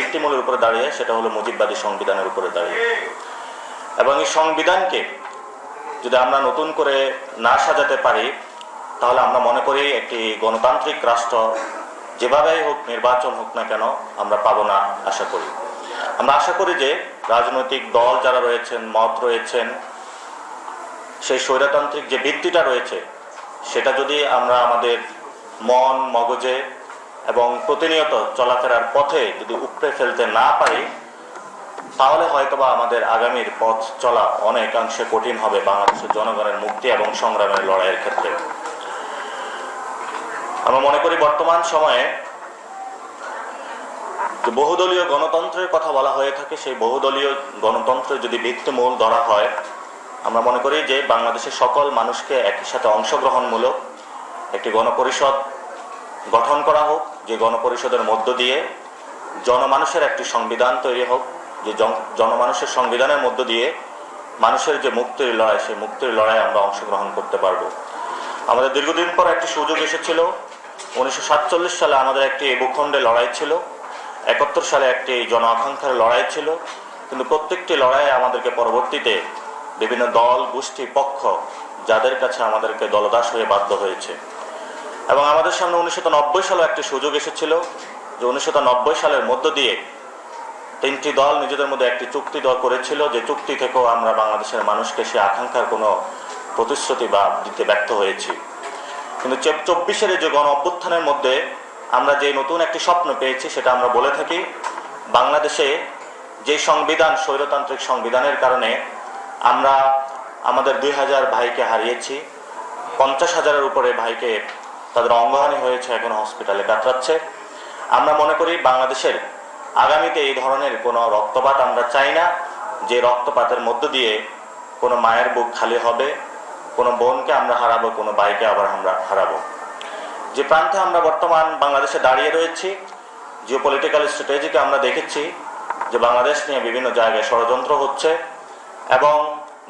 ভিত্তিমূলের উপরে দাঁড়িয়ে, সেটা হলো মুজিববাদী সংবিধানের উপরে দাঁড়িয়ে। এবং এই সংবিধানকে যদি আমরা নতুন করে না সাজাতে পারি, তাহলে আমরা মনে করি একটি গণতান্ত্রিক রাষ্ট্র, যেভাবেই হোক নির্বাচন হোক না কেন, আমরা পাবো না, আশা করি। আমরা আশা করি যে রাজনৈতিক দল যারা রয়েছেন, মত রয়েছেন, সেই স্বৈরতান্ত্রিক যে ভিত্তিটা রয়েছে, সেটা যদি আমরা আমাদের মন, মগজে এবং প্রতিনিয়ত চলাফেরার পথে যদি উপড়ে ফেলতে না পারি, তাহলে হয়তোবা আমাদের আগামীর পথ চলা অনেকাংশে কঠিন হবে বাংলাদেশের জনগণের মুক্তি এবং সংগ্রামের লড়াইয়ের ক্ষেত্রে। আমরা মনে করি বর্তমান সময়ে বহুদলীয় গণতন্ত্রের কথা বলা হয়ে থাকে, সেই বহুদলীয় গণতন্ত্রের যদি ভিত্তিমূল ধরা হয়, আমরা মনে করি যে বাংলাদেশের সকল মানুষকে একই সাথে অংশগ্রহণমূলক একটি গণপরিষদ গঠন করা হোক। যে গণপরিষদের মধ্য দিয়ে জনমানুষের একটি সংবিধান তৈরি হোক, যে জনমানুষের সংবিধানের মধ্য দিয়ে মানুষের যে মুক্তির লড়াই, সেই মুক্তির লড়াই আমরা অংশগ্রহণ করতে পারব। আমাদের দীর্ঘদিন পর একটি সুযোগ এসেছিল। উনিশশো সাতচল্লিশ সালে আমাদের একটি ভূখণ্ডে লড়াই ছিল। একাত্তর সালে একটি জন আকাঙ্ক্ষার লড়াই ছিল। কিন্তু প্রত্যেকটি লড়াইয়ে আমাদেরকে পরবর্তীতে বিভিন্ন দল, গোষ্ঠী, পক্ষ যাদের কাছে আমাদেরকে দলদাস হয়ে বাধ্য হয়েছে। এবং আমাদের সামনে উনিশশো নব্বই সালে একটি সুযোগ এসেছিল যে উনিশশো নব্বই সালের মধ্য দিয়ে তিনটি দল নিজেদের মধ্যে একটি চুক্তি দল করেছিল, যে চুক্তি থেকেও আমরা বাংলাদেশের মানুষকে সে আকাঙ্ক্ষার কোনো প্রতিশ্রুতি বা দিতে ব্যর্থ হয়েছি। কিন্তু চব্বিশের যে গণ অভ্যুত্থানের মধ্যে আমরা যে নতুন একটি স্বপ্ন পেয়েছি সেটা আমরা বলে থাকি, বাংলাদেশে যে সংবিধান, স্বৈরতান্ত্রিক সংবিধানের কারণে আমরা আমাদের দুই হাজার ভাইকে হারিয়েছি, পঞ্চাশ হাজারের উপরে ভাইকে তাদের অঙ্গহানি হয়েছে এখন হসপিটালে কাতরাচ্ছে। আমরা মনে করি বাংলাদেশের আগামীতে এই ধরনের কোনো রক্তপাত আমরা চাই না। যে রক্তপাতের মধ্য দিয়ে কোনো মায়ের বুক খালি হবে, কোনো বোনকে আমরা হারাবো, কোনো ভাইকে আবার আমরা হারাবো। যে প্রান্তে আমরা বর্তমান বাংলাদেশে দাঁড়িয়ে রয়েছি জিও পলিটিক্যাল স্ট্র্যাটেজিকে আমরা দেখেছি যে বাংলাদেশ নিয়ে বিভিন্ন জায়গায় ষড়যন্ত্র হচ্ছে এবং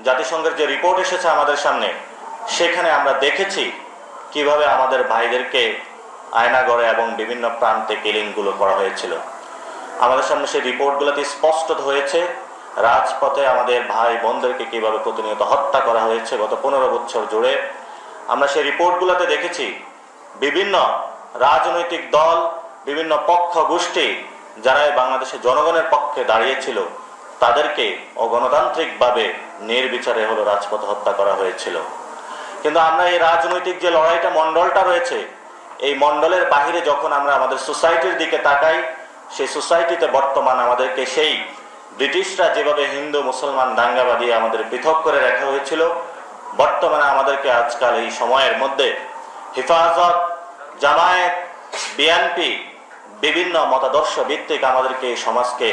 জাতিসংঘের যে রিপোর্ট এসেছে আমাদের সামনে, সেখানে আমরা দেখেছি কীভাবে আমাদের ভাইদেরকে আয়নাগড়ে এবং বিভিন্ন প্রান্তে কিলিংগুলো করা হয়েছিল। আমাদের সামনে সেই রিপোর্টগুলোতে স্পষ্ট হয়েছে, রাজপথে আমাদের ভাই বোনদেরকে কীভাবে প্রতিনিয়ত হত্যা করা হয়েছে গত পনেরো বছর জুড়ে। আমরা সেই রিপোর্টগুলোতে দেখেছি, বিভিন্ন রাজনৈতিক দল, বিভিন্ন পক্ষ গোষ্ঠী যারা বাংলাদেশের জনগণের পক্ষে দাঁড়িয়েছিল, তাদেরকে অগণতান্ত্রিকভাবে নির্বিচারে হলো রাজপথে হত্যা করা হয়েছিল। কিন্তু আমরা এই রাজনৈতিক যে লড়াইটা মন্ডলটা রয়েছে, এই মন্ডলের বাহিরে যখন আমরা আমাদের সোসাইটির দিকে তাকাই, সেই সোসাইটিতে বর্তমান আমাদেরকে সেই ব্রিটিশরা যেভাবে হিন্দু, মুসলমান, দাঙ্গাবাদী আমাদের পৃথক করে রাখা হয়েছিল, বর্তমানে আমাদেরকে আজকাল এই সময়ের মধ্যে হেফাজত, জামায়াত, বিএনপি, বিভিন্ন মতাদর্শ ভিত্তিক আমাদেরকে এই সমাজকে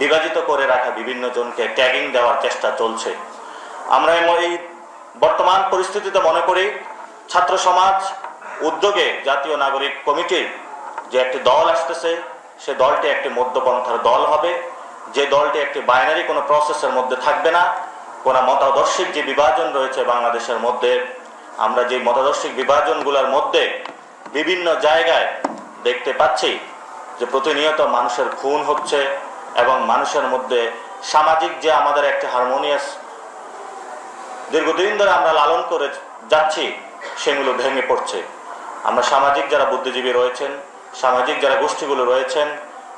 বিভাজিত করে রাখা বিভিন্ন জনকে ট্যাগিং দেওয়ার চেষ্টা চলছে। আমরা এই বর্তমান পরিস্থিতিতে মনে করি ছাত্র সমাজ উদ্যোগে জাতীয় নাগরিক কমিটির যে একটি দল আসতেছে, সে দলটি একটি মধ্যপন্থার দল হবে। যে দলটি একটি বাইনারি কোনো প্রসেসের মধ্যে থাকবে না, কোনো মতাদর্শিক যে বিভাজন রয়েছে বাংলাদেশের মধ্যে, আমরা যে মতাদর্শিক বিভাজনগুলোর মধ্যে বিভিন্ন জায়গায় দেখতে পাচ্ছি যে প্রতিনিয়ত মানুষের খুন হচ্ছে এবং মানুষের মধ্যে সামাজিক যে আমাদের একটা হারমোনিয়াস দীর্ঘদিন ধরে আমরা লালন করে যাচ্ছি, সেগুলো ভেঙে পড়ছে। আমরা সামাজিক যারা বুদ্ধিজীবী রয়েছেন, সামাজিক যারা গোষ্ঠীগুলো রয়েছেন,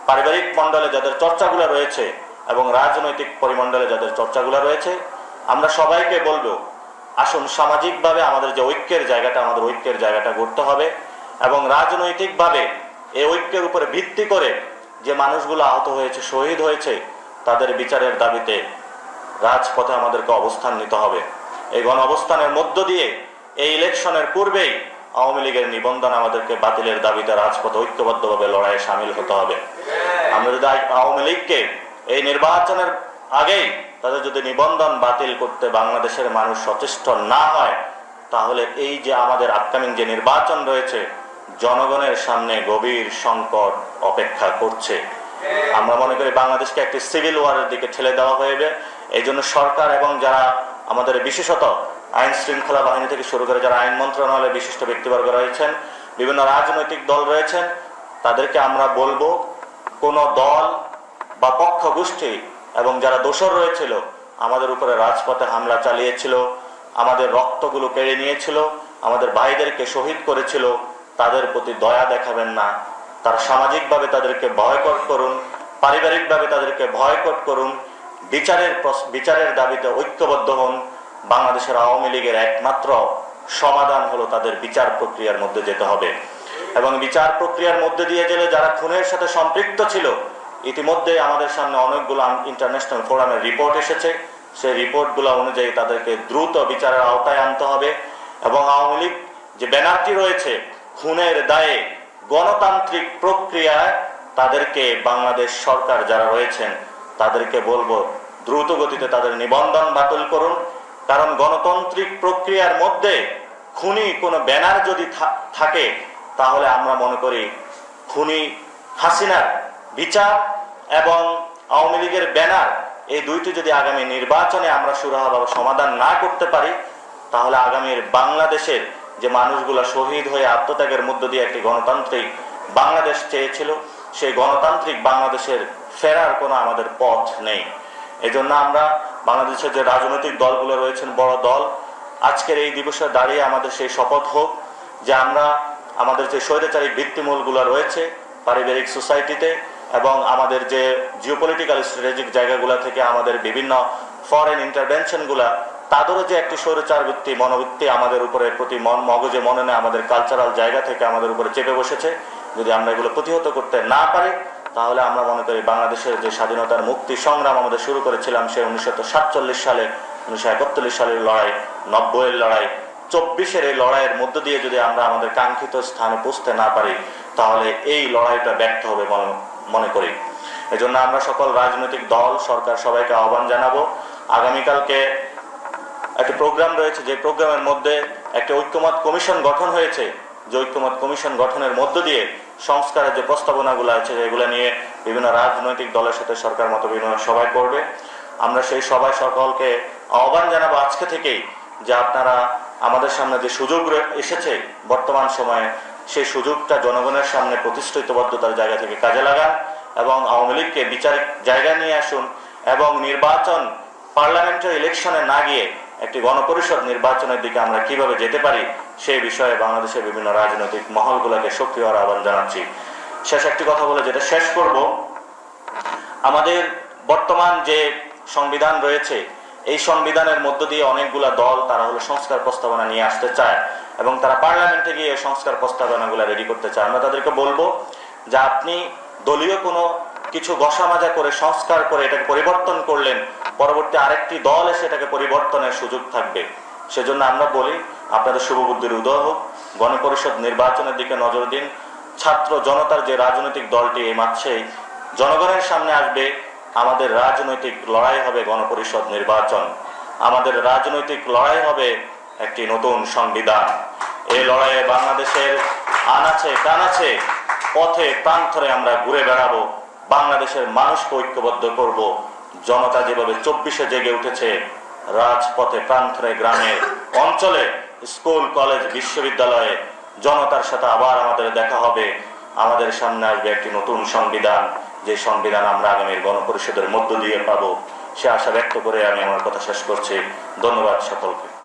পারিবারিক মণ্ডলে যাদের চর্চাগুলো রয়েছে এবং রাজনৈতিক পরিমণ্ডলে যাদের চর্চাগুলো রয়েছে, আমরা সবাইকে বলব, আসুন সামাজিকভাবে আমাদের যে ঐক্যের জায়গাটা, আমাদের ঐক্যের জায়গাটা গড়তে হবে এবং রাজনৈতিকভাবে এই ঐক্যের উপরে ভিত্তি করে যে মানুষগুলো আহত হয়েছে, শহীদ হয়েছে, তাদের বিচারের দাবিতে রাজপথে আমাদেরকে অবস্থান নিতে হবে। এই গণ অবস্থানের মধ্য দিয়ে এই ইলেকশনের পূর্বেই আওয়ামী লীগের নিবন্ধন আমাদেরকে বাতিলের দাবিতে রাজপথে ঐক্যবদ্ধভাবে লড়াইয়ে সামিল হতে হবে। আমরা যদি আওয়ামী লীগকে এই নির্বাচনের আগেই তাদের যদি নিবন্ধন বাতিল করতে বাংলাদেশের মানুষ সচেষ্ট না হয়, তাহলে এই যে আমাদের আপকামিং যে নির্বাচন রয়েছে, জনগণের সামনে গভীর সংকট অপেক্ষা করছে। আমরা মনে করি বাংলাদেশকে একটি সিভিল ওয়ারের দিকে ঠেলে দেওয়া হয়েবে এই জন্য সরকার এবং যারা আমাদের বিশেষত আইন শৃঙ্খলা বাহিনী থেকে শুরু করে যারা আইন মন্ত্রণালয়ে বিশিষ্ট ব্যক্তিবর্গ রয়েছেন, বিভিন্ন রাজনৈতিক দল রয়েছেন, তাদেরকে আমরা বলব কোন দল বা পক্ষ গোষ্ঠী এবং যারা দোষর রয়েছিল, আমাদের উপরে রাজপথে হামলা চালিয়েছিল, আমাদের রক্তগুলো কেড়ে নিয়েছিল, আমাদের ভাইদেরকে শহীদ করেছিল, তাদের প্রতি দয়া দেখাবেন না। তার সামাজিকভাবে তাদেরকে ভয়কট করুন, পারিবারিকভাবে তাদেরকে ভয়কট করুন বিচারের বিচারের দাবিতে ঐক্যবদ্ধ হন বাংলাদেশের আওয়ামী লীগের একমাত্র সমাধান হলো তাদের বিচার প্রক্রিয়ার মধ্যে যেতে হবে। এবং বিচার প্রক্রিয়ার মধ্যে দিয়ে গেলে যারা খুনের সাথে সম্পৃক্ত ছিল ইতিমধ্যে আমাদের সামনে অনেকগুলো ইন্টারন্যাশনাল ফোরামের রিপোর্ট এসেছে। সেই রিপোর্টগুলো অনুযায়ী তাদেরকে দ্রুত বিচারের আওতায় আনতে হবে এবং আওয়ামী লীগ যে ব্যানারটি রয়েছে, খুনের দায়ে গণতান্ত্রিক প্রক্রিয়ায় তাদেরকে বাংলাদেশ সরকার যারা রয়েছেন তাদেরকে বলব, দ্রুত গতিতে তাদের নিবন্ধন বাতিল করুন। কারণ গণতান্ত্রিক প্রক্রিয়ার মধ্যে খুনি কোনো ব্যানার যদি থাকে, তাহলে আমরা মনে করি খুনি হাসিনার বিচার এবং আওয়ামী লীগের ব্যানার, এই দুইটি যদি আগামী নির্বাচনে আমরা সুরাহাভাবে সমাধান না করতে পারি, তাহলে আগামীর বাংলাদেশের যে মানুষগুলো শহীদ হয়ে আত্মত্যাগের মধ্য দিয়ে একটি গণতান্ত্রিক বাংলাদেশ চেয়েছিল, সেই গণতান্ত্রিক বাংলাদেশের ফেরার কোনো আমাদের পথ নেই। এজন্য আমরা বাংলাদেশের যে রাজনৈতিক দলগুলো রয়েছেন, বড় দল, আজকের এই দিবসে দাঁড়িয়ে আমাদের সেই শপথ হোক যে আমরা আমাদের যে স্বৈরাচারী ভিত্তিমূলগুলো রয়েছে পারিবারিক সোসাইটিতে এবং আমাদের যে জিওপলিটিক্যাল স্ট্র্যাটেজিক জায়গাগুলো থেকে আমাদের বিভিন্ন ফরেন ইন্টারভেনশনগুলা তাদেরও যে একটি স্বৈরাচার বৃত্তি মনোবৃত্তি আমাদের উপরে প্রতি মন মগজে, মননে আমাদের কালচারাল জায়গা থেকে আমাদের উপরে চেপে বসেছে। যদি আমরা এগুলো প্রতিহত করতে না পারি তাহলে আমরা মনে করি বাংলাদেশের যে স্বাধীনতার মুক্তি সংগ্রাম আমাদের শুরু করেছিলাম সে উনিশশো সাতচল্লিশ সালে, উনিশশো একচল্লিশ সালের লড়াই, নব্বইয়ের লড়াই, চব্বিশের এই লড়াইয়ের মধ্য দিয়ে যদি আমরা আমাদের কাঙ্ক্ষিত স্থানে পৌঁছতে না পারি, তাহলে এই লড়াইটা ব্যর্থ হবে মনে- করি। এজন্য আমরা সকল রাজনৈতিক দল, সরকার সবাইকে আহ্বান জানাব। আগামীকালকে একটি প্রোগ্রাম রয়েছে, যে প্রোগ্রামের মধ্যে একটি ঐক্যমত কমিশন গঠন হয়েছে। যে ঐক্যমত কমিশন গঠনের মধ্য দিয়ে সংস্কারের যে প্রস্তাবনাগুলো আছে যেগুলো নিয়ে বিভিন্ন রাজনৈতিক দলের সাথে সরকার মত বিভিন্ন সভায় করবে। আমরা সেই সভায় সকলকে আহ্বান জানাব আজকে থেকেই যে আপনারা আমাদের সামনে যে সুযোগ এসেছে, বর্তমান সময়ে সেই সুযোগটা জনগণের সামনে প্রতিষ্ঠিতবদ্ধতার জায়গা থেকে কাজে লাগান এবং আওয়ামী লীগকে বিচারিক জায়গায় নিয়ে আসুন এবং নির্বাচন পার্লামেন্টারি ইলেকশনে না গিয়ে একটি গণপরিষদ নির্বাচনের দিকে আমরা কীভাবে যেতে পারি সেই বিষয়ে বাংলাদেশের বিভিন্ন রাজনৈতিক মহলগুলোকে সক্রিয় আহ্বান জানাচ্ছি। শেষ একটি কথা বলে যেটা শেষ করব। আমাদের বর্তমান যে সংবিধান রয়েছে, এই সংবিধানের মধ্য দিয়ে অনেকগুলা দল তারা হলো সংস্কার প্রস্তাবনা নিয়ে আসতে চায় এবং তারা পার্লামেন্টে গিয়ে সংস্কার প্রস্তাবনাগুলো রেডি করতে চায়। আমরা তাদেরকে বলব যে আপনি দলীয় কোনো কিছু গসামাজা করে, সংস্কার করে এটাকে পরিবর্তন করলেন, পরবর্তী আরেকটি দল এসে এটাকে পরিবর্তনের সুযোগ থাকবে। সেজন্য আমরা বলি আপনাদের শুভবুদ্ধির উদয় হোক। গণপরিষদ নির্বাচনের দিকে নজর দিন। ছাত্র জনতার যে রাজনৈতিক দলটি এই মাসেই জনগণের সামনে আসবে, আমাদের রাজনৈতিক লড়াই হবে গণপরিষদ নির্বাচন। আমাদের রাজনৈতিক লড়াই হবে একটি নতুন সংবিধান। এই লড়াইয়ে বাংলাদেশের আনাছে কানাছে পথে প্রান্তরে আমরা ঘুরে বেড়াবো। বাংলাদেশের মানুষকে ঐক্যবদ্ধ করব। জনতা যেভাবে চব্বিশে জেগে উঠেছে, রাজপথে প্রান্তরে গ্রামে অঞ্চলে স্কুল, কলেজ, বিশ্ববিদ্যালয়ে জনতার সাথে আবার আমাদের দেখা হবে। আমাদের সামনে আসবে একটি নতুন সংবিধান। যে সংবিধান আমরা আগামীর গণপরিষদের মধ্য দিয়ে পাবো। সে আশা ব্যক্ত করে আমি আমার কথা শেষ করছি। ধন্যবাদ সকলকে।